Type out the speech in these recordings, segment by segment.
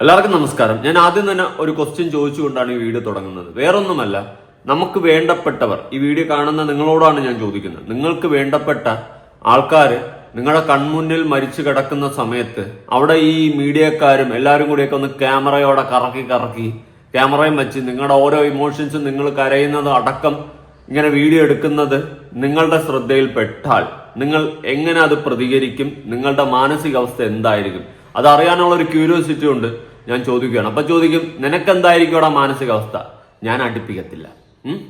എല്ലാവർക്കും നമസ്കാരം. ഞാൻ ആദ്യം തന്നെ ഒരു ക്വസ്റ്റ്യൻ ചോദിച്ചുകൊണ്ടാണ് ഈ വീഡിയോ തുടങ്ങുന്നത്. വേറൊന്നുമല്ല നമുക്ക് വേണ്ടപ്പെട്ടവർ ഈ വീഡിയോ കാണുന്ന നിങ്ങളോടാണ് ഞാൻ ചോദിക്കുന്നത്. നിങ്ങൾക്ക് വേണ്ടപ്പെട്ട ആൾക്കാർ നിങ്ങളുടെ കൺമുന്നിൽ മരിച്ചു കിടക്കുന്ന സമയത്ത് അവിടെ ഈ മീഡിയക്കാരും എല്ലാവരും കൂടിയൊക്കെ ഒന്ന് ക്യാമറയോടെ കറക്കി കറക്കി ക്യാമറയും വെച്ച് നിങ്ങളുടെ ഓരോ ഇമോഷൻസും നിങ്ങൾ കരയുന്നത് അടക്കം ഇങ്ങനെ വീഡിയോ എടുക്കുന്നത് നിങ്ങളുടെ ശ്രദ്ധയിൽ പെട്ടാൽ നിങ്ങൾ എങ്ങനെ അത് പ്രതികരിക്കും? നിങ്ങളുടെ മാനസികാവസ്ഥ എന്തായിരിക്കും? അത് അറിയാനുള്ള ഒരു ക്യൂരിയോസിറ്റി ഉണ്ട്. ഞാൻ ചോദിക്കുകയാണ്. അപ്പൊ ചോദിക്കും നിനക്കെന്തായിരിക്കും അവിടെ മാനസികാവസ്ഥ? ഞാൻ അടുപ്പിക്കത്തില്ല.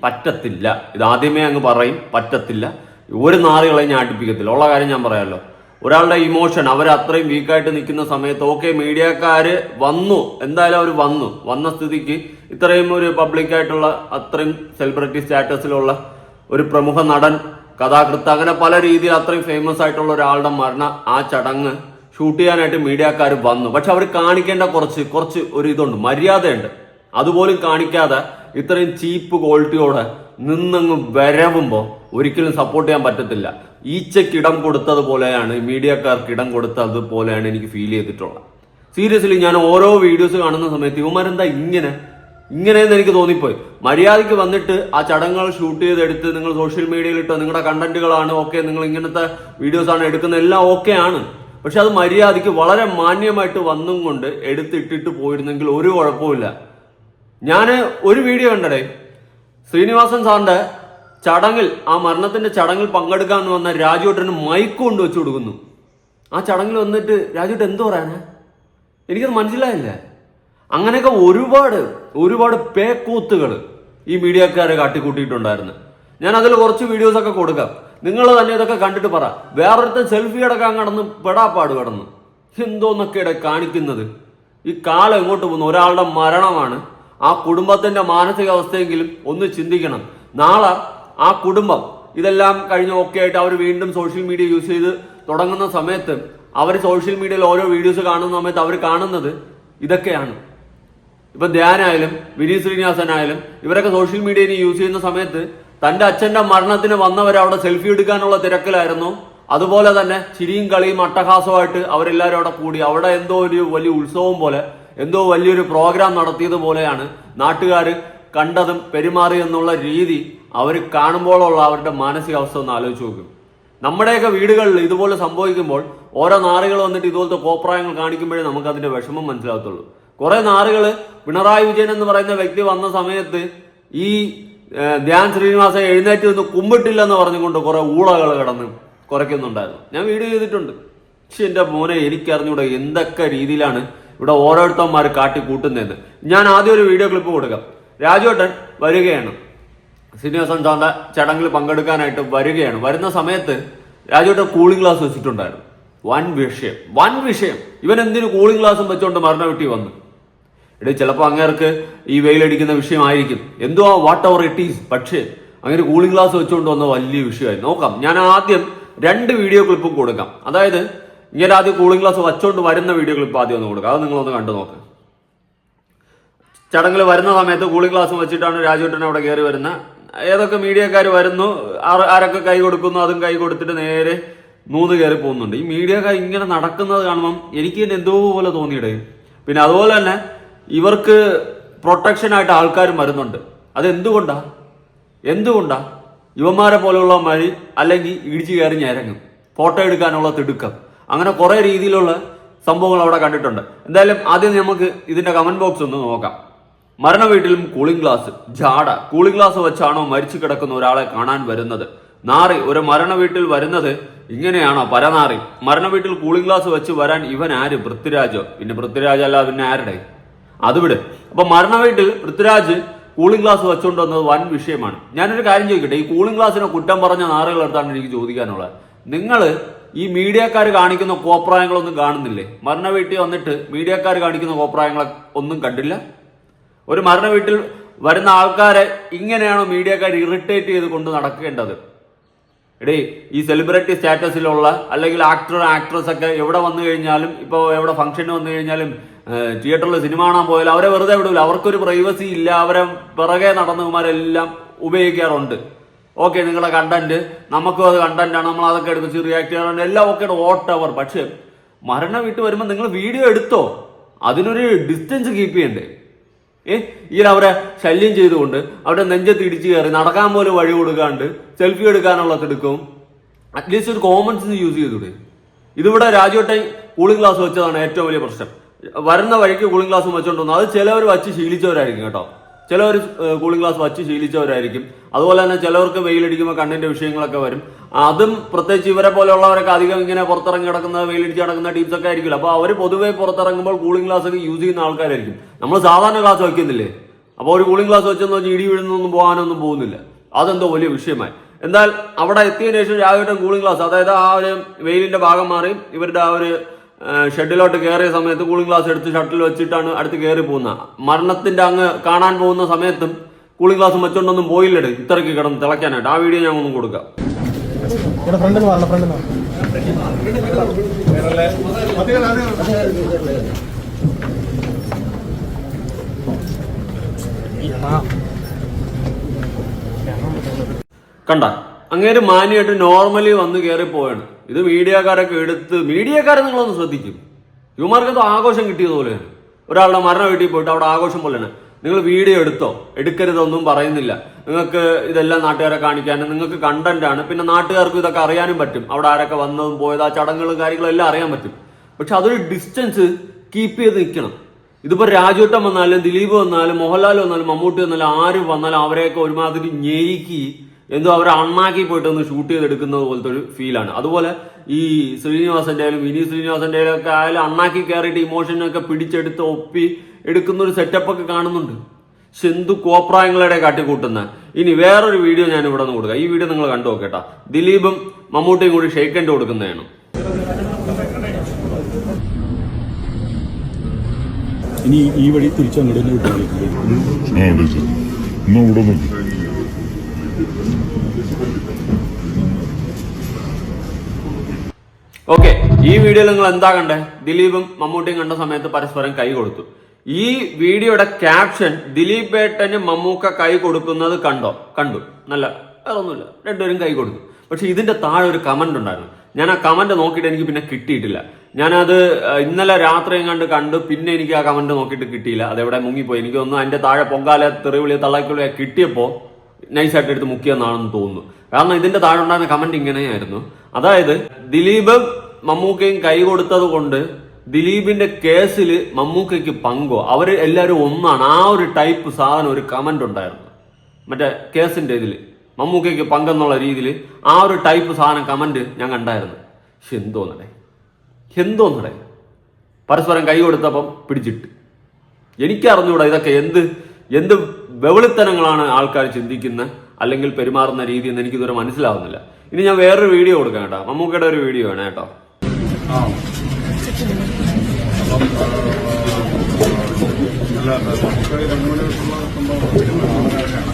പറ്റത്തില്ല. ഇത് ആദ്യമേ അങ്ങ് പറയും പറ്റത്തില്ല. ഒരു നാളുകളെ ഞാൻ അടുപ്പിക്കത്തില്ല. ഉള്ള കാര്യം ഞാൻ പറയാമല്ലോ ഒരാളുടെ ഇമോഷൻ അവർ അത്രയും വീക്കായിട്ട് നിൽക്കുന്ന സമയത്ത് ഓക്കെ മീഡിയക്കാര് വന്നു. എന്തായാലും അവർ വന്നു. വന്ന സ്ഥിതിക്ക് ഇത്രയും ഒരു പബ്ലിക്കായിട്ടുള്ള അത്രയും സെലിബ്രിറ്റി സ്റ്റാറ്റസിലുള്ള ഒരു പ്രമുഖ നടൻ കഥാകൃത്ത് അങ്ങനെ പല രീതിയിൽ അത്രയും ഫേമസ് ആയിട്ടുള്ള ഒരാളുടെ മരണ ആ ചടങ്ങ് ഷൂട്ട് ചെയ്യാനായിട്ട് മീഡിയക്കാർ വന്നു. പക്ഷെ അവർ കാണിക്കേണ്ട കുറച്ച് കുറച്ച് ഒരു ഇതുണ്ട്. മര്യാദയുണ്ട്. അതുപോലും കാണിക്കാതെ ഇത്രയും ചീപ്പ് ക്വാളിറ്റിയോടെ നിന്നങ്ങ് വരവുമ്പോൾ ഒരിക്കലും സപ്പോർട്ട് ചെയ്യാൻ പറ്റത്തില്ല. ഈച്ചയ്ക്ക് ഇടം കൊടുത്തതുപോലെയാണ് മീഡിയക്കാർക്ക് ഇടം കൊടുത്തതുപോലെയാണ് എനിക്ക് ഫീൽ ചെയ്തിട്ടുള്ളത്. സീരിയസ്ലി ഞാൻ ഓരോ വീഡിയോസ് കാണുന്ന സമയത്ത് ഇവന്മാരെന്താ ഇങ്ങനെ? ഇങ്ങനെയെന്ന് എനിക്ക് തോന്നിപ്പോയി. മര്യാദയ്ക്ക് വന്നിട്ട് ആ ചടങ്ങുകൾ ഷൂട്ട് ചെയ്തെടുത്ത് നിങ്ങൾ സോഷ്യൽ മീഡിയയിൽ ഇട്ടോ നിങ്ങളുടെ കണ്ടന്റുകളാണ് ഓക്കെ നിങ്ങൾ ഇങ്ങനത്തെ വീഡിയോസ് ആണ് എടുക്കുന്നത് എല്ലാം ഓക്കെ ആണ്. പക്ഷെ അത് മര്യാദയ്ക്ക് വളരെ മാന്യമായിട്ട് വന്നും കൊണ്ട് എടുത്തിട്ടിട്ട് പോയിരുന്നെങ്കിൽ ഒരു കുഴപ്പമില്ല ഞാൻ ഒരു വീഡിയോ കണ്ടടേ ശ്രീനിവാസൻ സാറിന്റെ ചടങ്ങിൽ ആ മരണത്തിന്റെ ചടങ്ങിൽ പങ്കെടുക്കാൻ വന്ന രാജുവേട്ടന് മൈക്ക് കൊണ്ട് വെച്ചു കൊടുക്കുന്നു. ആ ചടങ്ങിൽ വന്നിട്ട് രാജുവേട്ടൻ എന്തു പറയാനാ? എനിക്കത് മനസ്സിലായില്ല. അങ്ങനെയൊക്കെ ഒരുപാട് ഒരുപാട് പേക്കൂത്തുകൾ ഈ മീഡിയക്കാരെ കാട്ടിക്കൂട്ടിയിട്ടുണ്ടായിരുന്നു. ഞാൻ അതിൽ കുറച്ച് വീഡിയോസ് ഒക്കെ കൊടുക്കാം. നിങ്ങൾ തന്നെ ഇതൊക്കെ കണ്ടിട്ട് പറ. വേറൊരുത്തൻ സെൽഫി അടക്കാൻ കടന്ന് പെടാപ്പാട് എന്തോന്നൊക്കെ ഇട കാണിക്കുന്നത്? ഈ കാലം എങ്ങോട്ട് പോകുന്നു ഒരാളുടെ മരണമാണ്. ആ കുടുംബത്തിന്റെ മാനസികാവസ്ഥയെങ്കിലും ഒന്ന് ചിന്തിക്കണം. നാളെ ആ കുടുംബം ഇതെല്ലാം കഴിഞ്ഞ് ഒക്കെ ആയിട്ട് അവർ വീണ്ടും സോഷ്യൽ മീഡിയ യൂസ് ചെയ്ത് തുടങ്ങുന്ന സമയത്ത് അവർ സോഷ്യൽ മീഡിയയിൽ ഓരോ വീഡിയോസ് കാണുന്ന സമയത്ത് അവർ കാണുന്നത് ഇതൊക്കെയാണ്. ഇപ്പൊ ധ്യാനായാലും വിനീത് ശ്രീനിവാസനായാലും ഇവരൊക്കെ സോഷ്യൽ മീഡിയയിൽ യൂസ് ചെയ്യുന്ന സമയത്ത് തന്റെ അച്ഛന്റെ മരണത്തിന് വന്നവർ അവിടെ സെൽഫി എടുക്കാനുള്ള തിരക്കിലായിരുന്നു. അതുപോലെ തന്നെ ചിരിയും കളിയും അട്ടഹാസമായിട്ട് അവരെല്ലാവരും അവിടെ കൂടി. അവിടെ എന്തോ ഒരു വലിയ ഉത്സവം പോലെ എന്തോ വലിയൊരു പ്രോഗ്രാം നടത്തിയതുപോലെയാണ് നാട്ടുകാർ കണ്ടതും പെരുമാറിയെന്നുള്ള രീതി അവർ കാണുമ്പോഴുള്ള അവരുടെ മാനസികാവസ്ഥ ഒന്ന് ആലോചിച്ച് നോക്കും. നമ്മുടെയൊക്കെ വീടുകളിൽ ഇതുപോലെ സംഭവിക്കുമ്പോൾ ഓരോ നാറുകൾ വന്നിട്ട് ഇതുപോലത്തെ കോപ്രായങ്ങൾ കാണിക്കുമ്പോഴേ നമുക്ക് അതിന്റെ വിഷമം മനസ്സിലാകത്തുള്ളൂ. കുറെ നാറുകൾ പിണറായി വിജയൻ എന്ന് പറയുന്ന വ്യക്തി വന്ന സമയത്ത് ഈ ധ്യാൻ ശ്രീനിവാസൻ എഴുന്നേറ്റ് നിന്ന് കുമ്പിട്ടില്ലെന്ന് പറഞ്ഞുകൊണ്ട് കുറെ ഊളകൾ കിടന്ന് കുറയ്ക്കുന്നുണ്ടായിരുന്നു. ഞാൻ വീഡിയോ ചെയ്തിട്ടുണ്ട്. പക്ഷെ എന്റെ മോനെ എനിക്കറിഞ്ഞൂടെ എന്തൊക്കെ രീതിയിലാണ് ഇവിടെ ഓരോരുത്തന്മാർ കാട്ടി കൂട്ടുന്നതെന്ന് ഞാൻ ആദ്യം ഒരു വീഡിയോ ക്ലിപ്പ് കൊടുക്കാം. രാജുവേട്ടൻ വരികയാണ്. ശ്രീനിവാസൻ ചാന്ത ചടങ്ങിൽ പങ്കെടുക്കാനായിട്ട് വരികയാണ്. വരുന്ന സമയത്ത് രാജുവേട്ടൻ കൂളിംഗ് ഗ്ലാസ് വെച്ചിട്ടുണ്ടായിരുന്നു. വൻ വിഷയം. വൻ വിഷയം. ഇവൻ എന്തിനു കൂളിംഗ് ഗ്ലാസും വെച്ചുകൊണ്ട് മരണ വീട്ടിൽ വന്നു? എടേ ചിലപ്പോൾ അങ്ങേർക്ക് ഈ വെയിലടിക്കുന്ന വിഷയമായിരിക്കും. എന്തോ വാട്ട് അവർ ഇറ്റ് ഈസ് പക്ഷേ അങ്ങനെ കൂളിംഗ് ഗ്ലാസ് വെച്ചുകൊണ്ട് വന്ന വലിയ വിഷയമായി. നോക്കാം. ഞാൻ ആദ്യം രണ്ട് വീഡിയോ ക്ലിപ്പും കൊടുക്കാം. അതായത് ഇങ്ങനെ ആദ്യം കൂളിംഗ് ഗ്ലാസ് വച്ചുകൊണ്ട് വരുന്ന വീഡിയോ ക്ലിപ്പ് ആദ്യം ഒന്ന് കൊടുക്കുക അത് നിങ്ങളൊന്ന് കണ്ടു നോക്ക്. ചടങ്ങിൽ വരുന്ന സമയത്ത് കൂളിംഗ് ഗ്ലാസ് വെച്ചിട്ടാണ് രാജുവേട്ടൻ അവിടെ കയറി വരുന്നത് ഏതൊക്കെ മീഡിയക്കാർ വരുന്നു ആര- ആരൊക്കെ കൈ കൊടുക്കുന്നു അതും കൈ കൊടുത്തിട്ട് നേരെ നൂന്ന് കയറി പോകുന്നുണ്ട്. ഈ മീഡിയക്കാർ ഇങ്ങനെ നടക്കുന്നത് കാണുമ്പം എനിക്ക് തന്നെ എന്തോ പോലെ തോന്നിയിടേ. പിന്നെ അതുപോലെ തന്നെ ഇവർക്ക് പ്രൊട്ടക്ഷൻ ആയിട്ട് ആൾക്കാരും വരുന്നുണ്ട്. അത് എന്തുകൊണ്ടാ? എന്തുകൊണ്ടാ യുവന്മാരെ പോലെയുള്ള മഴ അല്ലെങ്കിൽ ഇടിച്ചു കയറി ഞരങ്ങും. ഫോട്ടോ എടുക്കാനുള്ള തിടുക്കം. അങ്ങനെ കുറെ രീതിയിലുള്ള സംഭവങ്ങൾ അവിടെ കണ്ടിട്ടുണ്ട്. എന്തായാലും ആദ്യം നമുക്ക് ഇതിന്റെ കമന്റ് ബോക്സ് ഒന്ന് നോക്കാം. മരണ വീട്ടിലും കൂളിംഗ് ഗ്ലാസ് ജാട. കൂളിംഗ് ഗ്ലാസ് വെച്ചാണോ മരിച്ചു കിടക്കുന്ന ഒരാളെ കാണാൻ വരുന്നത്? നാറി ഒരു മരണ വീട്ടിൽ വരുന്നത് ഇങ്ങനെയാണോ? പരനാറി. മരണ വീട്ടിൽ കൂളിംഗ് ഗ്ലാസ് വെച്ച് വരാൻ ഇവൻ ആര്? പൃഥ്വിരാജോ. പിന്നെ പൃഥ്വിരാജ് അല്ല പിന്നെ ആരുടെ? അത് വിട്. അപ്പൊ മരണ വീട്ടിൽ പൃഥ്വിരാജ് കൂളിംഗ് ഗ്ലാസ് വെച്ചുകൊണ്ട് വന്നത് വൻ വിഷയമാണ്. ഞാനൊരു കാര്യം ചോദിക്കട്ടെ? ഈ കൂളിംഗ് ഗ്ലാസിനെ കുറ്റം പറഞ്ഞ നാറുകൾ എടുത്താണ് എനിക്ക് ചോദിക്കാനുള്ളത്. നിങ്ങൾ ഈ മീഡിയക്കാർ കാണിക്കുന്ന കോപ്രായങ്ങളൊന്നും കാണുന്നില്ലേ? മരണ വീട്ടിൽ വന്നിട്ട് മീഡിയക്കാർ കാണിക്കുന്ന കോപ്രായങ്ങളെ ഒന്നും കണ്ടില്ല? ഒരു മരണ വീട്ടിൽ വരുന്ന ആൾക്കാരെ ഇങ്ങനെയാണോ മീഡിയക്കാർ ഇറിറ്റേറ്റ് ചെയ്ത് കൊണ്ട് നടക്കേണ്ടത്? എടേ ഈ സെലിബ്രിറ്റി സ്റ്റാറ്റസിലുള്ള അല്ലെങ്കിൽ ആക്ടർ ആക്ട്രസ് ഒക്കെ എവിടെ വന്നു കഴിഞ്ഞാലും ഇപ്പോൾ എവിടെ ഫംഗ്ഷന് വന്നു കഴിഞ്ഞാലും തിയേറ്ററിൽ സിനിമ കാണാൻ പോയാലും അവരെ വെറുതെ വിടൂല. അവർക്കൊരു പ്രൈവസി ഇല്ല. അവരെ പിറകെ നടന്നവന്മാരെല്ലാം ഉപയോഗിക്കാറുണ്ട്. ഓക്കെ നിങ്ങളുടെ കണ്ടന്റ് നമുക്കും അത് കണ്ടന്റാണ് നമ്മൾ അതൊക്കെ എടുത്ത് റിയാക്ട് ചെയ്യാറുണ്ട് എല്ലാം ഓക്കെ വോട്ട് അവർ പക്ഷെ മരണം വിട്ട് വരുമ്പോൾ നിങ്ങൾ വീഡിയോ എടുത്തോ? അതിനൊരു ഡിസ്റ്റൻസ് കീപ്പ് ചെയ്യണ്ടേ? ഏ? ഇതിൽ അവരെ ശല്യം ചെയ്തുകൊണ്ട് അവരുടെ നെഞ്ചത്ത് ഇടിച്ചു കയറി നടക്കാൻ പോലും വഴി കൊടുക്കാണ്ട് സെൽഫി എടുക്കാനുള്ള എടുക്കും. അറ്റ്ലീസ്റ്റ് ഒരു കോമൺ സെൻസ് യൂസ് ചെയ്തൂടെ? ഇതിവിടെ രാജ്യോട്ടെ കൂളിംഗ് ഗ്ലാസ് വെച്ചതാണ് ഏറ്റവും വലിയ പ്രശ്നം. വരുന്ന വഴിക്ക് കൂളിംഗ് ഗ്ലാസ് വെച്ചോണ്ട് അത് ചിലവർ വച്ച് ശീലിച്ചവരായിരിക്കും കേട്ടോ. ചിലവർ കൂളിംഗ് ഗ്ലാസ് വച്ച് ശീലിച്ചവരായിരിക്കും. അതുപോലെ തന്നെ ചിലവർക്ക് വെയിലടിക്കുമ്പോൾ കണ്ണിന്റെ വിഷയങ്ങളൊക്കെ വരും. അതും പ്രത്യേകിച്ച് ഇവരെ പോലെയുള്ളവരൊക്കെ അധികം ഇങ്ങനെ പുറത്തിറങ്ങി കിടക്കുന്ന വെയിലടിച്ച് നടക്കുന്ന ടീംസ് ഒക്കെ ആയിരിക്കില്ല. അപ്പോൾ അവർ പൊതുവെ പുറത്തിറങ്ങുമ്പോൾ കൂളിംഗ് ഗ്ലാസ് ഒക്കെ യൂസ് ചെയ്യുന്ന ആൾക്കാരായിരിക്കും. നമ്മൾ സാധാരണ ഗ്ലാസ് വയ്ക്കുന്നില്ലേ? അപ്പോൾ ഒരു കൂളിംഗ് ഗ്ലാസ് വെച്ചെന്ന് വെച്ചാൽ ഇടി വീഴുന്നൊന്നും പോകാനൊന്നും പോകുന്നില്ല. അതെന്തോ വലിയ വിഷയമായി. എന്നാൽ അവിടെ എത്തിയതിനു ശേഷം രാവിലെ കൂളിംഗ് ഗ്ലാസ് അതായത് ആ ഒരു വെയിലിന്റെ ഭാഗം മാറി ഇവരുടെ ആ ഒരു ഷെഡിലോട്ട് കയറിയ സമയത്ത് കൂളിംഗ് ഗ്ലാസ് എടുത്ത് ഷട്ടിൽ വെച്ചിട്ടാണ് അടുത്ത് കയറി പോകുന്നത്. മരണത്തിന്റെ അങ്ങ് കാണാൻ പോകുന്ന സമയത്തും കൂളിംഗ് ഗ്ലാസ് വെച്ചോണ്ടൊന്നും പോയില്ലേ ഇത്രയ്ക്ക് കിടന്ന് തിളയ്ക്കാനായിട്ട്. ആ വീഡിയോ ഞാൻ ഒന്നും കൊടുക്കാം കണ്ട അങ്ങേര് മാന്യമായിട്ട് നോർമലി വന്ന് കയറി പോവാണ്. ഇത് മീഡിയക്കാരൊക്കെ എടുത്ത് മീഡിയക്കാരെ നിങ്ങളൊന്ന് ശ്രദ്ധിക്കും. ഇവന്മാർക്കെന്തോ ആഘോഷം കിട്ടിയതുപോലെയാണ് ഒരാളുടെ മരണ വീട്ടിൽ പോയിട്ട് അവിടെ ആഘോഷം പോലെയാണ്. നിങ്ങൾ വീഡിയോ എടുത്തോ? എടുക്കരുതൊന്നും പറയുന്നില്ല. നിങ്ങൾക്ക് ഇതെല്ലാം നാട്ടുകാരെ കാണിക്കാനും നിങ്ങൾക്ക് കണ്ടന്റ് ആണ്. പിന്നെ നാട്ടുകാർക്കും ഇതൊക്കെ അറിയാനും പറ്റും. അവിടെ ആരൊക്കെ വന്നതും പോയത് ആ ചടങ്ങുകളും കാര്യങ്ങളും എല്ലാം അറിയാൻ പറ്റും. പക്ഷെ അതൊരു ഡിസ്റ്റൻസ് കീപ്പ് ചെയ്ത് നിൽക്കണം. ഇതിപ്പോ രാജുട്ടം വന്നാലും ദിലീപ് വന്നാലും മോഹൻലാൽ വന്നാലും മമ്മൂട്ടി വന്നാലും ആരും വന്നാലും അവരെയൊക്കെ ഒരുമാതിരി ഞെരുക്കി എന്തോ അവരെ അണ്ണാക്കി പോയിട്ട് ഒന്ന് ഷൂട്ട് ചെയ്തെടുക്കുന്നത് പോലത്തെ ഒരു ഫീലാണ് അതുപോലെ ഈ ശ്രീനിവാസന്റെ ആയാലും വിനീത് ശ്രീനിവാസന്റെ ആയാലും ഒക്കെ ആയാലും അണ്ണാക്കി കയറിയിട്ട് ഇമോഷനൊക്കെ പിടിച്ചെടുത്ത് ഒപ്പി എടുക്കുന്ന ഒരു സെറ്റപ്പ് ഒക്കെ കാണുന്നുണ്ട്. സെന്തു എന്തു കോപ്രായങ്ങളുടെ കാട്ടിക്കൂട്ടുന്ന. ഇനി വേറൊരു വീഡിയോ ഞാൻ ഇവിടെ നിന്ന് കൊടുക്കാം. ഈ വീഡിയോ നിങ്ങൾ കണ്ടു നോക്കേട്ടാ. ദിലീപും മമ്മൂട്ടിയും കൂടി ഷെയ്ക്കൻഡ് കൊടുക്കുന്നതാണ്. ഇനി ഈ വഴി തിരിച്ചു അങ്ങോട്ട് തന്നെ വിട്ടാൽ ആ അതെ സാർ എന്നാ ഇവിടെ നിൽക്കും ഓക്കെ ഈ വീഡിയോയിൽ നിങ്ങൾ എന്താ കണ്ടേ? ദിലീപും മമ്മൂട്ടിയും കണ്ട സമയത്ത് പരസ്പരം കൈ കൊടുത്തു. ഈ വീഡിയോയുടെ ക്യാപ്ഷൻ ദിലീപ് ഏട്ടന് മമ്മൂക്ക കൈ കൊടുക്കുന്നത് കണ്ടോ? കണ്ടു. നല്ല വേറൊന്നുമില്ല. രണ്ടുപേരും കൈ കൊടുത്തു. പക്ഷെ ഇതിന്റെ താഴെ ഒരു കമന്റ് ഉണ്ടായിരുന്നു. ഞാൻ ആ കമന്റ് നോക്കിയിട്ട് എനിക്ക് പിന്നെ കിട്ടിയിട്ടില്ല. ഞാനത് ഇന്നലെ രാത്രി എങ്ങാണ്ട് കണ്ടു. പിന്നെ എനിക്ക് ആ കമന്റ് നോക്കിയിട്ട് കിട്ടിയില്ല. അതെവിടെ മുങ്ങിപ്പോയി. എനിക്ക് തോന്നുന്നു അതിന്റെ താഴെ പൊങ്കാല തെറിവിളി തള്ളക്കുള്ളിയെ കിട്ടിയപ്പോൾ നൈസായിട്ട് എടുത്ത് മുക്കിയെന്നാണെന്ന് തോന്നുന്നു. കാരണം ഇതിന്റെ താഴെ ഉണ്ടായിരുന്ന കമന്റ് ഇങ്ങനെയായിരുന്നു. അതായത് ദിലീപും മമ്മൂക്കയും കൈ കൊടുത്തത് കൊണ്ട് ദിലീപിന്റെ കേസിൽ മമ്മൂക്കയ്ക്ക് പങ്കോ? അവർ എല്ലാവരും ഒന്നാണ്. ആ ഒരു ടൈപ്പ് സാധനം ഒരു കമന്റ് ഉണ്ടായിരുന്നു. മറ്റേ കേസിന്റെ ഇതിൽ മമ്മൂക്കയ്ക്ക് പങ്കെന്നുള്ള രീതിയിൽ ആ ഒരു ടൈപ്പ് സാധനം കമന്റ് ഞാൻ കണ്ടായിരുന്നു. പക്ഷെ എന്തോന്നടേ? എന്തോന്നടേ? പരസ്പരം കൈ കൊടുത്തപ്പം പിടിച്ചിട്ട്. എനിക്കറിഞ്ഞൂടാ ഇതൊക്കെ എന്ത് എന്ത് വെവളിത്തനങ്ങളാണ് ആൾക്കാർ ചിന്തിക്കുന്ന. അല്ലെങ്കിൽ പെരുമാറുന്ന രീതി എന്ന് എനിക്ക് ഇതുവരെ മനസ്സിലാവുന്നില്ല. ഇനി ഞാൻ വേറൊരു വീഡിയോ കൊടുക്കാം കേട്ടോ. മമ്മൂക്കയുടെ ഒരു വീഡിയോ ആണ് കേട്ടോ. സംഭവം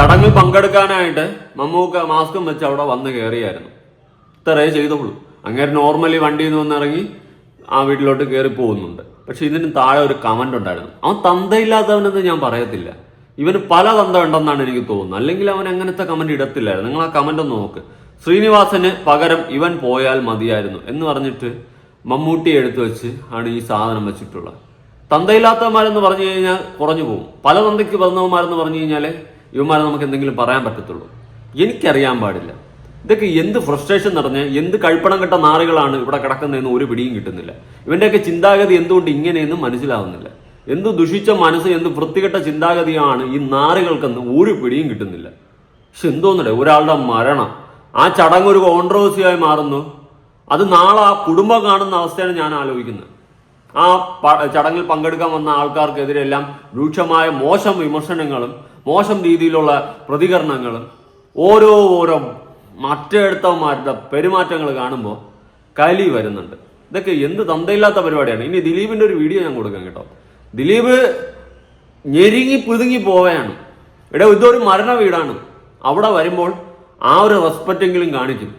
ചടങ്ങിൽ പങ്കെടുക്കാനായിട്ട് മമ്മൂക്ക മാസ്കും വെച്ച് അവിടെ വന്ന് കയറിയായിരുന്നു ഇത്രയേ ചെയ്തോളൂ അങ്ങനെ നോർമലി വണ്ടിയിൽ നിന്ന് വന്നിറങ്ങി ആ വീട്ടിലോട്ട് കയറി പോകുന്നുണ്ട്. പക്ഷെ ഇതിന് താഴെ ഒരു കമന്റ് ഉണ്ടായിരുന്നു. അവൻ തന്തയില്ലാത്തവനെന്ന് ഞാൻ പറയത്തില്ല. ഇവന് പല തന്ത ഉണ്ടെന്നാണ് എനിക്ക് തോന്നുന്നത്. അല്ലെങ്കിൽ അവൻ അങ്ങനത്തെ കമന്റ് ഇടത്തില്ലായിരുന്നു. നിങ്ങൾ ആ കമന്റ് ഒന്ന് നോക്ക്. ശ്രീനിവാസന് പകരം ഇവൻ പോയാൽ മതിയായിരുന്നു എന്ന് പറഞ്ഞിട്ട് മമ്മൂട്ടി എടുത്തു വെച്ച് ആണ് ഈ സാധനം വെച്ചിട്ടുള്ളത്. തന്തയില്ലാത്തവന്മാരെന്ന് പറഞ്ഞു കഴിഞ്ഞാൽ കുറഞ്ഞു പോകും. പല തന്തയ്ക്ക് വന്നവന്മാരെന്ന് പറഞ്ഞു കഴിഞ്ഞാലേ ഇവന്മാരെ നമുക്ക് എന്തെങ്കിലും പറയാൻ പറ്റത്തുള്ളൂ. എനിക്കറിയാൻ പാടില്ല. ഇതൊക്കെ എന്ത് ഫ്രസ്ട്രേഷൻ നിറഞ്ഞ് എന്ത് കഴിപ്പണം കെട്ട നാറുകളാണ് ഇവിടെ കിടക്കുന്നതെന്ന് ഒരു പിടിയും കിട്ടുന്നില്ല. ഇവന്റെയൊക്കെ ചിന്താഗതി എന്തുകൊണ്ട് ഇങ്ങനെയെന്നും മനസ്സിലാവുന്നില്ല. എന്ത് ദുഷിച്ച മനസ്സ് എന്ത് വൃത്തികെട്ട ചിന്താഗതിയാണ് ഈ നാറുകൾക്കെന്ന് ഒരു പിടിയും കിട്ടുന്നില്ല. പക്ഷെ എന്തോന്നടേ ഒരാളുടെ മരണം. ആ ചടങ്ങ് ഒരു കോൺട്രവേഴ്സിയായി മാറുന്നു. അത് നാളെ ആ കുടുംബം കാണുന്ന അവസ്ഥയാണ് ഞാൻ ആലോചിക്കുന്നത്. ആ ചടങ്ങിൽ പങ്കെടുക്കാൻ വന്ന ആൾക്കാർക്കെതിരെല്ലാം രൂക്ഷമായ മോശം വിമർശനങ്ങളും മോശം രീതിയിലുള്ള പ്രതികരണങ്ങളും ഓരോ ഓരോ മറ്റെടുത്തവന്മാരുടെ പെരുമാറ്റങ്ങൾ കാണുമ്പോൾ കലി വരുന്നുണ്ട്. ഇതൊക്കെ എന്ത് തന്തയില്ലാത്ത പരിപാടിയാണ്. ഇനി ദിലീപിന്റെ ഒരു വീഡിയോ ഞാൻ കൊടുക്കാം കേട്ടോ. ദിലീപ് ഞെരുങ്ങി പുതുങ്ങി പോവുകയാണ്. ഇവിടെ ഇതൊരു മരണ വീടാണ്. അവിടെ വരുമ്പോൾ ആ ഒരു റെസ്പെക്റ്റെങ്കിലും കാണിക്കും.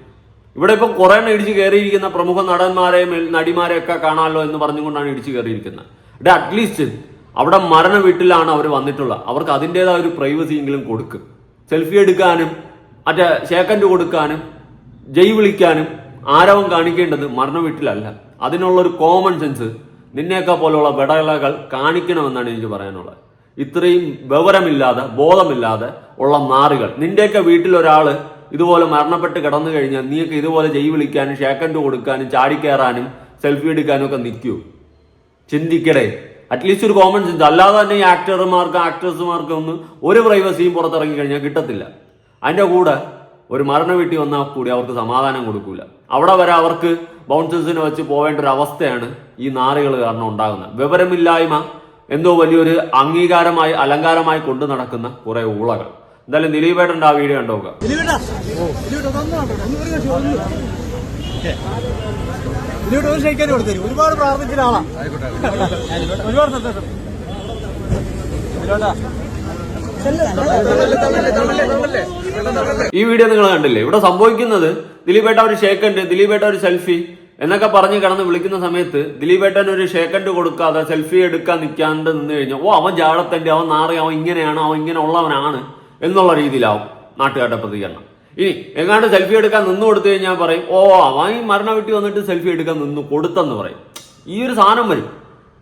ഇവിടെ ഇപ്പം കുറേ ഇടിച്ച് കയറിയിരിക്കുന്ന പ്രമുഖ നടന്മാരെയും നടിമാരെയൊക്കെ കാണാമല്ലോ എന്ന് പറഞ്ഞുകൊണ്ടാണ് ഇടിച്ച് കയറിയിരിക്കുന്നത് ഇവിടെ അറ്റ്ലീസ്റ്റ് അവിടെ മരണ വീട്ടിലാണ് അവർ വന്നിട്ടുള്ളത്. അവർക്ക് അതിന്റെതായ ഒരു പ്രൈവസി എങ്കിലും കൊടുക്കും. സെൽഫി എടുക്കാനും മറ്റേ ഷേക്കൻഡ് കൊടുക്കാനും ജയ് വിളിക്കാനും ആരവം കാണിക്കേണ്ടത് മരണ വീട്ടിലല്ല. അതിനുള്ള ഒരു കോമൺ സെൻസ് നിന്നേക്കാ പോലുള്ള വിടകളകൾ കാണിക്കണമെന്നാണ് എനിക്ക് പറയാനുള്ളത്. ഇത്രയും വിവരമില്ലാതെ ബോധമില്ലാതെ ഉള്ള നാറുകൾ നിന്റെയൊക്കെ വീട്ടിൽ ഒരാൾ ഇതുപോലെ മരണപ്പെട്ട് കിടന്നു കഴിഞ്ഞാൽ നീയൊക്കെ ഇതുപോലെ ജയ് വിളിക്കാനും ഷേക്കൻഡ് കൊടുക്കാനും ചാടിക്കയറാനും സെൽഫി എടുക്കാനും ഒക്കെ നിൽക്കൂ. ചിന്തിക്കടേ. അറ്റ്ലീസ്റ്റ് ഒരു കോമൺ സെൻസ് അല്ലാതെ തന്നെ ഈ ആക്ടർമാർക്ക് ആക്ട്രസ്മാർക്ക് ഒന്നും ഒരു പ്രൈവസിയും പുറത്തിറങ്ങി കഴിഞ്ഞാൽ കിട്ടത്തില്ല. അതിന്റെ കൂടെ ഒരു മരണ വീട്ടിൽ വന്നാൽ കൂടി അവർക്ക് സമാധാനം കൊടുക്കൂല. അവിടെ വരെ അവർക്ക് ബൗൺസേഴ്സിനെ വെച്ച് പോവേണ്ട ഒരു അവസ്ഥയാണ് ഈ നാറുകൾ കാരണം ഉണ്ടാകുന്നത്. വിവരമില്ലായ്മ എന്തോ വലിയൊരു അംഗീകാരമായി അലങ്കാരമായി കൊണ്ടു നടക്കുന്ന കുറെ ഊളകൾ. എന്തായാലും ദിലീപേട്ടന്റെ ആ വീഡിയോ കണ്ടോക്കുക ഇതിലൂടെ ഒരു കൊടുത്തരും ഒരുപാട് പ്രാർത്ഥിച്ച ആളാ. ഒരുപാട് സന്തോഷം. ഈ വീഡിയോ നിങ്ങൾ കണ്ടില്ലേ? ഇവിടെ സംഭവിക്കുന്നത് ദിലീപേട്ട ഒരു ഷേക്കൻഡ് ദിലീപേട്ട ഒരു സെൽഫി എന്നൊക്കെ പറഞ്ഞ് കിടന്ന് വിളിക്കുന്ന സമയത്ത് ദിലീപേട്ടൻ ഒരു ഷേക്കൻഡ് കൊടുക്കാതെ സെൽഫി എടുക്കാൻ നിൽക്കാണ്ട് നിന്ന് കഴിഞ്ഞാൽ ഓ അവൻ ജാടത്തന്റെ അവൻ നാറി അവൻ ഇങ്ങനെയാണ് അവൻ ഇങ്ങനെ ഉള്ളവനാണ് എന്നുള്ള രീതിയിലാവും നാട്ടുകാരുടെ പ്രതികരണം. ഇനി എങ്ങാണ്ട് സെൽഫി എടുക്കാൻ നിന്ന് കൊടുത്തു കഴിഞ്ഞാൽ പറയും ഓ അവൻ മരണ വീട്ടിൽ വന്നിട്ട് സെൽഫി എടുക്കാൻ നിന്ന് കൊടുത്തെന്ന് പറയും. ഈ ഒരു സാധനം വരും.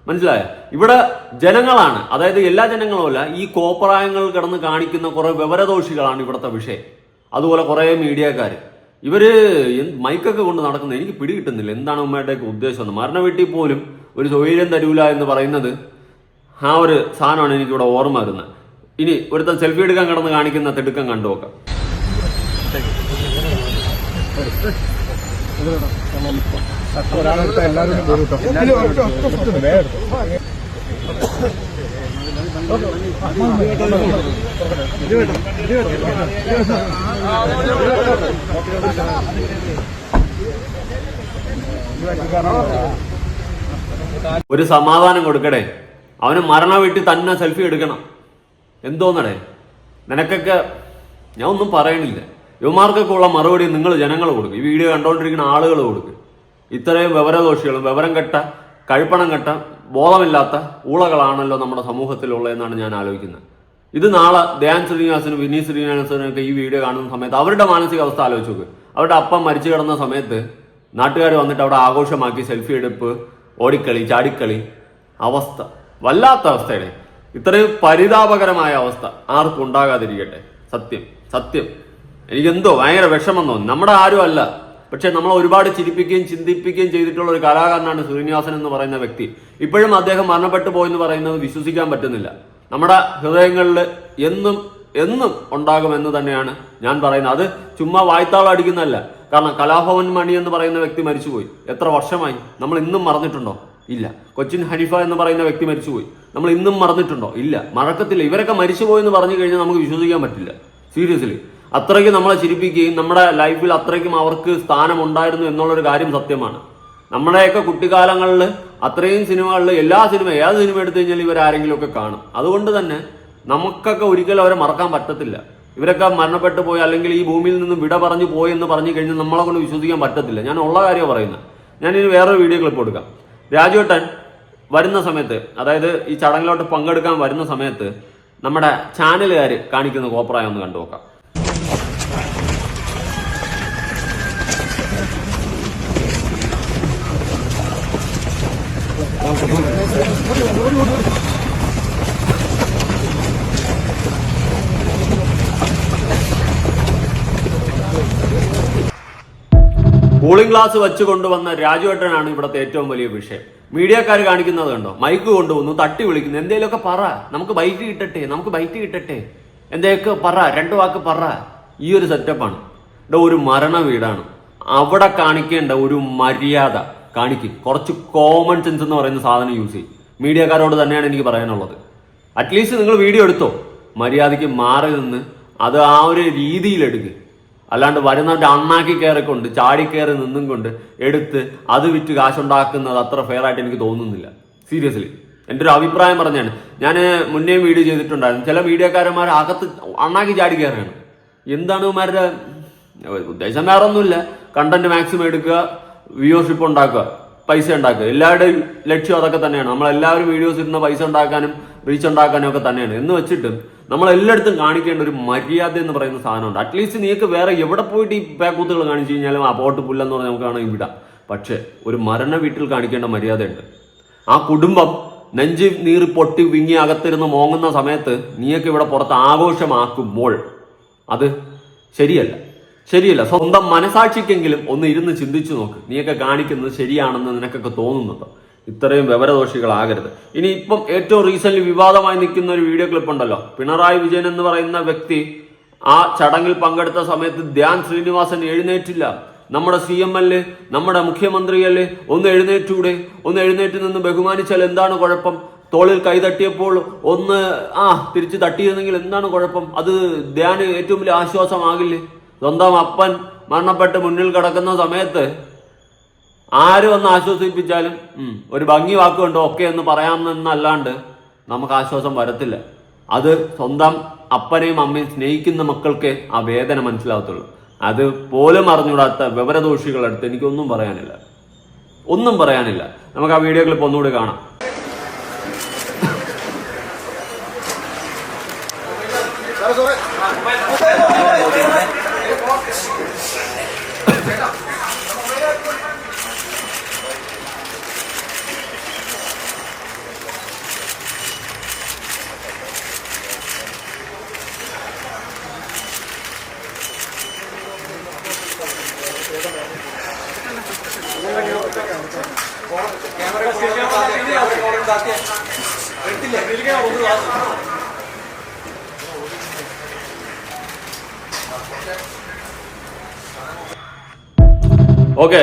മനസ്സിലായ? ഇവിടെ ജനങ്ങളാണ് അതായത് എല്ലാ ജനങ്ങളുമല്ല ഈ കോപ്രായങ്ങൾ കിടന്ന് കാണിക്കുന്ന കുറെ വിവരദോഷികളാണ് ഇവിടുത്തെ വിഷയം. അതുപോലെ കുറെ മീഡിയക്കാർ ഇവർ മൈക്കൊക്കെ കൊണ്ട് നടക്കുന്നത് എനിക്ക് പിടി കിട്ടുന്നില്ല എന്താണ് ഉമ്മയുടെയൊക്കെ ഉദ്ദേശം? എന്ന് മരണ വീട്ടിൽ പോലും ഒരു സൗകര്യം തരൂല എന്ന് പറയുന്നത് ആ ഒരു സാധനമാണ് എനിക്കിവിടെ ഓർമ്മ വരുന്നത്. ഇനി ഒരുത്തൻ സെൽഫി എടുക്കാൻ കിടന്ന് കാണിക്കുന്ന തിടുക്കം കണ്ടു നോക്കാം. ഒരു സമാധാനം കൊടുക്കടേ. അവന് മരണ വീട്ടിൽ തന്നെ സെൽഫി എടുക്കണം. എന്തോന്നടേ? നിനക്കൊക്കെ ഞാൻ ഒന്നും പറയണില്ല. യുവമാർക്കൊക്കെ ഉള്ള മറുപടി നിങ്ങൾ ജനങ്ങൾ കൊടുക്കും. ഈ വീഡിയോ കണ്ടുകൊണ്ടിരിക്കുന്ന ആളുകൾ കൊടുക്കും. ഇത്രയും വിവരദോഷികളും വിവരം കെട്ട കഴിപ്പണം കെട്ട ബോധമില്ലാത്ത ഊളകളാണല്ലോ നമ്മുടെ സമൂഹത്തിലുള്ളതെന്നാണ് ഞാൻ ആലോചിക്കുന്നത്. ഇത് നാളെ ധ്യാൻ ശ്രീനിവാസനും വിനീത് ശ്രീനിവാസനും ഒക്കെ ഈ വീഡിയോ കാണുന്ന സമയത്ത് അവരുടെ മാനസികാവസ്ഥ ആലോചിച്ച് നോക്ക്. അവരുടെ അപ്പം മരിച്ചു കിടന്ന സമയത്ത് നാട്ടുകാർ വന്നിട്ട് അവിടെ ആഘോഷമാക്കി സെൽഫി എടുപ്പ് ഓടിക്കളി ചാടിക്കളി അവസ്ഥ. വല്ലാത്ത അവസ്ഥയുടെ ഇത്രയും പരിതാപകരമായ അവസ്ഥ ആർക്കും ഉണ്ടാകാതിരിക്കട്ടെ. സത്യം സത്യം. എനിക്കെന്തോ ഭയങ്കര വിഷമം നമ്മുടെ ആരും അല്ല. പക്ഷെ നമ്മളെ ഒരുപാട് ചിരിപ്പിക്കുകയും ചിന്തിപ്പിക്കുകയും ചെയ്തിട്ടുള്ള ഒരു കലാകാരനാണ് ശ്രീനിവാസൻ എന്ന് പറയുന്ന വ്യക്തി. ഇപ്പോഴും അദ്ദേഹം മരണപ്പെട്ടു പോയെന്ന് പറയുന്നത് വിശ്വസിക്കാൻ പറ്റുന്നില്ല. നമ്മുടെ ഹൃദയങ്ങളിൽ എന്നും എന്നും ഉണ്ടാകുമെന്ന് തന്നെയാണ് ഞാൻ പറയുന്നത്. അത് ചുമ്മാ വായ്ത്താളം അടിക്കുന്നതല്ല. കാരണം കലാഭവൻ മണി എന്ന് പറയുന്ന വ്യക്തി മരിച്ചുപോയി. എത്ര വർഷമായി? നമ്മൾ ഇന്നും മറന്നിട്ടുണ്ടോ? ഇല്ല. കൊച്ചിൻ ഹനീഫ എന്ന് പറയുന്ന വ്യക്തി മരിച്ചുപോയി. നമ്മൾ ഇന്നും മറന്നിട്ടുണ്ടോ? ഇല്ല. മറക്കത്തില്ല. ഇവരൊക്കെ മരിച്ചുപോയി എന്ന് പറഞ്ഞു കഴിഞ്ഞാൽ നമുക്ക് വിശ്വസിക്കാൻ പറ്റില്ല. സീരിയസ്ലി അത്രയ്ക്ക് നമ്മളെ ചിരിപ്പിക്കുകയും നമ്മുടെ ലൈഫിൽ അത്രയ്ക്കും അവർക്ക് സ്ഥാനമുണ്ടായിരുന്നു എന്നുള്ളൊരു കാര്യം സത്യമാണ്. നമ്മുടെയൊക്കെ കുട്ടിക്കാലങ്ങളിൽ അത്രയും സിനിമകളിൽ എല്ലാ സിനിമ ഏത് സിനിമ എടുത്തു കഴിഞ്ഞാൽ ഒക്കെ കാണും. അതുകൊണ്ട് തന്നെ നമുക്കൊക്കെ ഒരിക്കലും അവരെ മറക്കാൻ പറ്റത്തില്ല. ഇവരൊക്കെ മരണപ്പെട്ടു പോയി അല്ലെങ്കിൽ ഈ ഭൂമിയിൽ നിന്നും വിട പറഞ്ഞു പോയി എന്ന് പറഞ്ഞു കഴിഞ്ഞാൽ നമ്മളെ കൊണ്ട് വിശ്വസിക്കാൻ പറ്റത്തില്ല. ഞാൻ ഉള്ള കാര്യം പറയുന്നത്. ഞാൻ ഇനി വേറൊരു വീഡിയോ ക്ലിപ്പ് കൊടുക്കാം രാജുവേട്ടൻ വരുന്ന സമയത്ത് അതായത് ഈ ചടങ്ങിലോട്ട് പങ്കെടുക്കാൻ വരുന്ന സമയത്ത് നമ്മുടെ ചാനലുകാർ കാണിക്കുന്ന കോപ്രായം ഒന്ന് കണ്ടു നോക്കാം കൂളിംഗ് ഗ്ലാസ് വെച്ച് കൊണ്ടുവന്ന രാജുവേട്ടനാണ് ഇവിടുത്തെ ഏറ്റവും വലിയ വിഷയം. മീഡിയക്കാർ കാണിക്കുന്നത് കണ്ടോ? മൈക്ക് കൊണ്ടുവന്നു തട്ടി വിളിക്കുന്നു. എന്തേലൊക്കെ പറ. നമുക്ക് ബൈറ്റ് കിട്ടട്ടെ നമുക്ക് ബൈറ്റ് കിട്ടട്ടെ. എന്തേലൊക്കെ പറ രണ്ട് വാക്ക് പറ. ഈ ഒരു സെറ്റപ്പാണ് ഇവിടെ ഒരു മരണ വീടാണ്. അവിടെ കാണിക്കേണ്ട ഒരു മര്യാദ. കാണിക്കും. കുറച്ച് കോമൺ സെൻസ് എന്ന് പറയുന്ന സാധനം യൂസ് ചെയ്യും. മീഡിയക്കാരോട് തന്നെയാണ് എനിക്ക് പറയാനുള്ളത്. അറ്റ്ലീസ്റ്റ് നിങ്ങൾ വീഡിയോ എടുത്തോ. മര്യാദയ്ക്ക് മാറി നിന്ന് അത് ആ ഒരു രീതിയിലെടുക്കുക അല്ലാണ്ട് വരുന്നവരുടെ അണ്ണാക്കി കയറിക്കൊണ്ട് ചാടി കയറി നിന്നും കൊണ്ട് എടുത്ത് അത് വിറ്റ് കാശുണ്ടാക്കുന്നത് അത്ര ഫെയർ ആയിട്ട് എനിക്ക് തോന്നുന്നില്ല. സീരിയസ്ലി എന്റെ ഒരു അഭിപ്രായം പറഞ്ഞാണ്. ഞാൻ മുന്നേ വീഡിയോ ചെയ്തിട്ടുണ്ടായിരുന്നു. ചില വീഡിയോക്കാരന്മാർ അകത്ത് അണ്ണാക്കി ചാടി കയറുകയാണ്. എന്താണ് ഇവന്മാരുടെ ഉദ്ദേശം? വേറെ ഒന്നുമില്ല കണ്ടന്റ് മാക്സിമം എടുക്കുക. വ്യൂവർഷിപ്പ് ഉണ്ടാക്കുക പൈസ ഉണ്ടാക്കുക. എല്ലാവരുടെയും ലക്ഷ്യം അതൊക്കെ തന്നെയാണ്. നമ്മൾ എല്ലാവരും വീഡിയോസ് ഇടുന്ന പൈസ ഉണ്ടാക്കാനും റീച്ച് ഉണ്ടാക്കാനും ഒക്കെ തന്നെയാണ്. എന്ന് വെച്ചിട്ട് നമ്മൾ എല്ലായിടത്തും കാണിക്കേണ്ട ഒരു മര്യാദ എന്ന് പറയുന്ന സാധനമുണ്ട്. അറ്റ്ലീസ്റ്റ് നീക്ക് വേറെ എവിടെ പോയിട്ട് ഈ പേക്കൂത്തുകൾ കാണിച്ചു കഴിഞ്ഞാലും ആ പോട്ട് പുല്ലെന്ന് പറഞ്ഞാൽ നമുക്ക് വേണമെങ്കിൽ വിടാം. പക്ഷേ ഒരു മരണ വീട്ടിൽ കാണിക്കേണ്ട മര്യാദയുണ്ട്. ആ കുടുംബം നെഞ്ചി നീറി പൊട്ടി വിങ്ങി അകത്തിരുന്ന് മോങ്ങുന്ന സമയത്ത് നീയൊക്കെ ഇവിടെ പുറത്ത് ആഘോഷമാക്കുമ്പോൾ അത് ശരിയല്ല. ശരിയല്ല സ്വന്തം മനസാക്ഷിക്കെങ്കിലും ഒന്ന് ഇരുന്ന് ചിന്തിച്ചു നോക്ക്. നീയൊക്കെ കാണിക്കുന്നത് ശരിയാണെന്ന് നിനക്കൊക്കെ തോന്നുന്നത് ഇത്രയും വിവരദോഷികളാകരുത്. ഇനി ഇപ്പം ഏറ്റവും റീസെന്റ് വിവാദമായി നിൽക്കുന്ന ഒരു വീഡിയോ ക്ലിപ്പ് ഉണ്ടല്ലോ. പിണറായി വിജയൻ എന്ന് പറയുന്ന വ്യക്തി ആ ചടങ്ങിൽ പങ്കെടുത്ത സമയത്ത് ധ്യാൻ ശ്രീനിവാസൻ എഴുന്നേറ്റില്ല. നമ്മുടെ സി എം എൽ നമ്മുടെ മുഖ്യമന്ത്രിയല്ലേ ഒന്ന് എഴുന്നേറ്റൂടെ. ഒന്ന് എഴുന്നേറ്റ് നിന്ന് ബഹുമാനിച്ചാൽ എന്താണ് കുഴപ്പം? തോളിൽ കൈ തട്ടിയപ്പോൾ ഒന്ന് ആ തിരിച്ച് തട്ടിയിരുന്നെങ്കിൽ എന്താണ് കുഴപ്പം? അത് ധ്യാന് ഏറ്റവും വലിയ ആശ്വാസമാകില്ലേ? സ്വന്തം അപ്പൻ മരണപ്പെട്ട് മുന്നിൽ കിടക്കുന്ന സമയത്ത് ആര് വന്ന് ആശ്വസിപ്പിച്ചാലും ഒരു ഭംഗി വാക്കുകൊണ്ട് ഒക്കെ എന്ന് പറയാമെന്നല്ലാണ്ട് നമുക്ക് ആശ്വാസം വരത്തില്ല. അത് സ്വന്തം അപ്പനെയും അമ്മയും സ്നേഹിക്കുന്ന മക്കൾക്ക് ആ വേദന മനസ്സിലാകത്തുള്ളൂ അത് പോലും അറിഞ്ഞുകൂടാത്ത വിവരദോഷികളടുത്ത് എനിക്കൊന്നും പറയാനില്ല. ഒന്നും പറയാനില്ല. നമുക്ക് ആ വീഡിയോ ക്ലിപ്പ് ഒന്നുകൂടി കാണാം. ഓക്കെ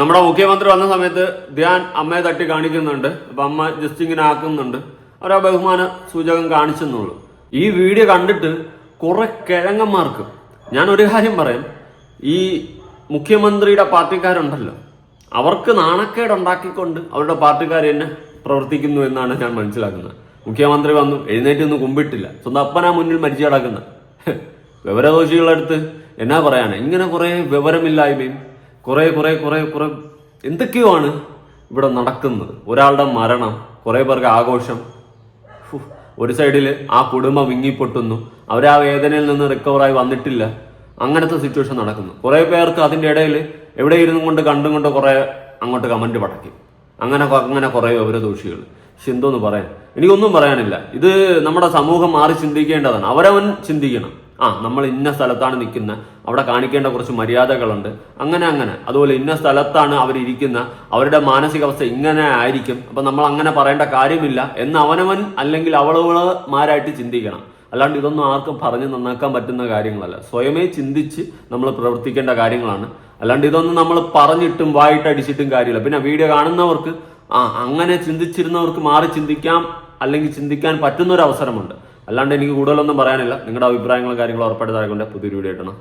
നമ്മുടെ മുഖ്യമന്ത്രി വന്ന സമയത്ത് ധ്യാൻ അമ്മയെ തട്ടി കാണിക്കുന്നുണ്ട്. അപ്പൊ അമ്മ ജസ്റ്റ് ഇങ്ങനെ ആക്കുന്നുണ്ട്. അവരാ ബഹുമാന സൂചകം കാണിച്ചെന്നുള്ളൂ. ഈ വീഡിയോ കണ്ടിട്ട് കുറെ കിഴങ്ങന്മാർക്ക് ഞാൻ ഒരു കാര്യം പറയാം. ഈ മുഖ്യമന്ത്രിയുടെ പാർട്ടിക്കാരുണ്ടല്ലോ. അവർക്ക് നാണക്കേട് ഉണ്ടാക്കിക്കൊണ്ട് അവരുടെ പാർട്ടിക്കാർ തന്നെ പ്രവർത്തിക്കുന്നു എന്നാണ് ഞാൻ മനസ്സിലാക്കുന്നത്. മുഖ്യമന്ത്രി വന്നു എഴുന്നേറ്റ് ഒന്നും കുമ്പിട്ടില്ല. സ്വന്തം അപ്പനാ മുന്നിൽ മരിച്ചു കിടക്കുന്ന. വിവരദോഷികളടുത്ത് എന്നാ പറയാനാ? ഇങ്ങനെ കുറെ വിവരമില്ലായ്മയും കുറെ കുറെ കുറെ കുറെ എന്തൊക്കെയോ ആണ് ഇവിടെ നടക്കുന്നത്? ഒരാളുടെ മരണം കുറെ പേർക്ക് ആഘോഷം. ഒരു സൈഡിൽ ആ കുടുംബം വിങ്ങിപ്പൊട്ടുന്നു. അവർ ആ വേദനയിൽ നിന്ന് റിക്കവറായി വന്നിട്ടില്ല. അങ്ങനത്തെ സിറ്റുവേഷൻ നടക്കുന്നു. കുറേ പേർക്ക് അതിന്റെ ഇടയിൽ എവിടെ ഇരുന്നും കൊണ്ട് കണ്ടും കൊണ്ട് കുറെ അങ്ങോട്ട് കമന്റ് പടക്കി അങ്ങനെ അങ്ങനെ കുറെ ദോഷികൾ പക്ഷെ എന്തോന്ന് പറയാൻ. എനിക്കൊന്നും പറയാനില്ല. ഇത് നമ്മുടെ സമൂഹം മാറി ചിന്തിക്കേണ്ടതാണ്. അവരവൻ ചിന്തിക്കണം. ആ നമ്മൾ ഇന്ന സ്ഥലത്താണ് നിൽക്കുന്ന. അവിടെ കാണിക്കേണ്ട കുറച്ച് മര്യാദകളുണ്ട്. അങ്ങനെ അങ്ങനെ. അതുപോലെ ഇന്ന സ്ഥലത്താണ് അവരിയ്ക്കുന്ന അവരുടെ മാനസികാവസ്ഥ ഇങ്ങനെ ആയിരിക്കും. അപ്പൊ നമ്മൾ അങ്ങനെ പറയേണ്ട കാര്യമില്ല. എന്ന് അവനവൻ അല്ലെങ്കിൽ അവളവളമാരായിട്ട് ചിന്തിക്കണം. അല്ലാണ്ട് ഇതൊന്നും ആർക്കും പറഞ്ഞ് നന്നാക്കാൻ പറ്റുന്ന കാര്യങ്ങളല്ല. സ്വയമേ ചിന്തിച്ച് നമ്മൾ പ്രവർത്തിക്കേണ്ട കാര്യങ്ങളാണ്. അല്ലാണ്ട് ഇതൊന്നും നമ്മൾ പറഞ്ഞിട്ടും വായിട്ട് അടിച്ചിട്ടും കാര്യമില്ല. പിന്നെ വീഡിയോ കാണുന്നവർക്ക് ആ അങ്ങനെ ചിന്തിച്ചിരുന്നവർക്ക് മാറി ചിന്തിക്കാം അല്ലെങ്കിൽ ചിന്തിക്കാൻ പറ്റുന്ന ഒരു അവസരമുണ്ട് അല്ലാണ്ട് എനിക്ക് കൂടുതലൊന്നും പറയാനില്ല. നിങ്ങളുടെ അഭിപ്രായങ്ങളും കാര്യങ്ങളും ഉറപ്പായിട്ട് താഴെ പുതിയൊരു വീഡിയോ ഇട്ടണം